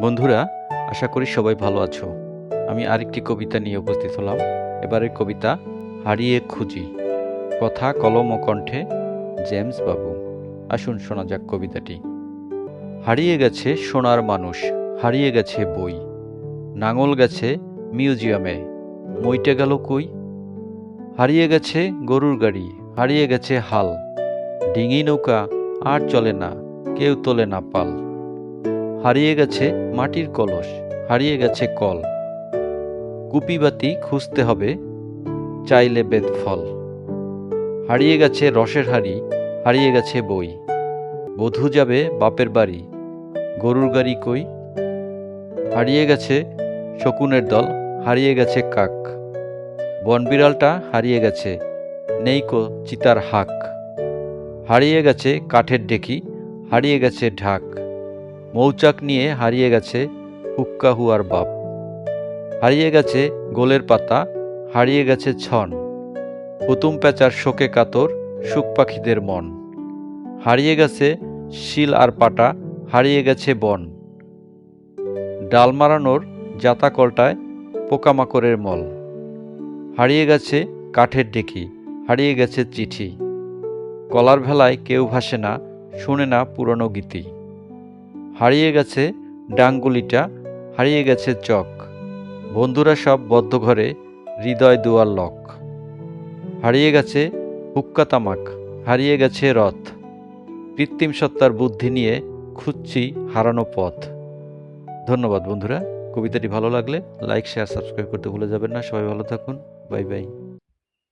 বন্ধুরা, আশা করি সবাই ভালো আছো। আমি আরেকটি কবিতা নিয়ে উপস্থিত হলাম। এবারের কবিতা, হারিয়ে খুঁজি। কথা কলম ও কণ্ঠে, জেমস বাবু। আসুন শোনা যাক কবিতাটি। হারিয়ে গেছে সোনার মানুষ, হারিয়ে গেছে বই। নাঙল গেছে মিউজিয়ামে, মইটে গেল কই? হারিয়ে গেছে গরুর গাড়ি, হারিয়ে গেছে হাল। ডিঙি নৌকা আর চলে না, কেউ তোলে না পাল। হারিয়ে গেছে মাটির কলস, হারিয়ে গেছে কল। কুপিবাতি খুঁজতে হবে, চাইলে বেদ ফল হারিয়ে গেছে রসের হাড়ি, হারিয়ে গেছে বই। বধূ যাবে বাপের বাড়ি, গরুর গাড়ি কই? হারিয়ে গেছে শকুনের দল, হারিয়ে গেছে কাক। বনবিড়ালটা হারিয়ে গেছে, নেই কো চিতার হাক। হারিয়ে গেছে কাঠের ডেকি হারিয়ে গেছে ঢাক। মৌচাক নিয়ে হারিয়ে গেছে হুক্কা হুয়ার বাপ। হারিয়ে গেছে গোলের পাতা, হারিয়ে গেছে ছন। হুতুম প্যাচার শোকে কাতর, সুখ পাখিদের মন। হারিয়ে গেছে শিল আর পাটা, হারিয়ে গেছে বন। ডাল মারানোর জাতা কলটায় পোকামাকড়ের মল। হারিয়ে গেছে কাঠের ডেকি, হারিয়ে গেছে চিঠি। কলার ভেলায় কেউ ভাসে না, শুনে না পুরনো গীতি। হারিয়ে গেছে ডাঙ্গুলিটা, হারিয়ে গেছে চক। বন্ধুরা সব বদ্ধ ঘরে হৃদয় দুয়ার লক। হারিয়ে গেছে হুক্কা তামাক, হারিয়ে গেছে রথ। কৃত্রিম সত্তার বুদ্ধি নিয়ে খুঁজছি হারানো পথ। ধন্যবাদ বন্ধুরা। কবিতাটি ভালো লাগলে লাইক শেয়ার সাবস্ক্রাইব করতে ভুলে যাবেন না। সবাই ভালো থাকুন। Bye bye.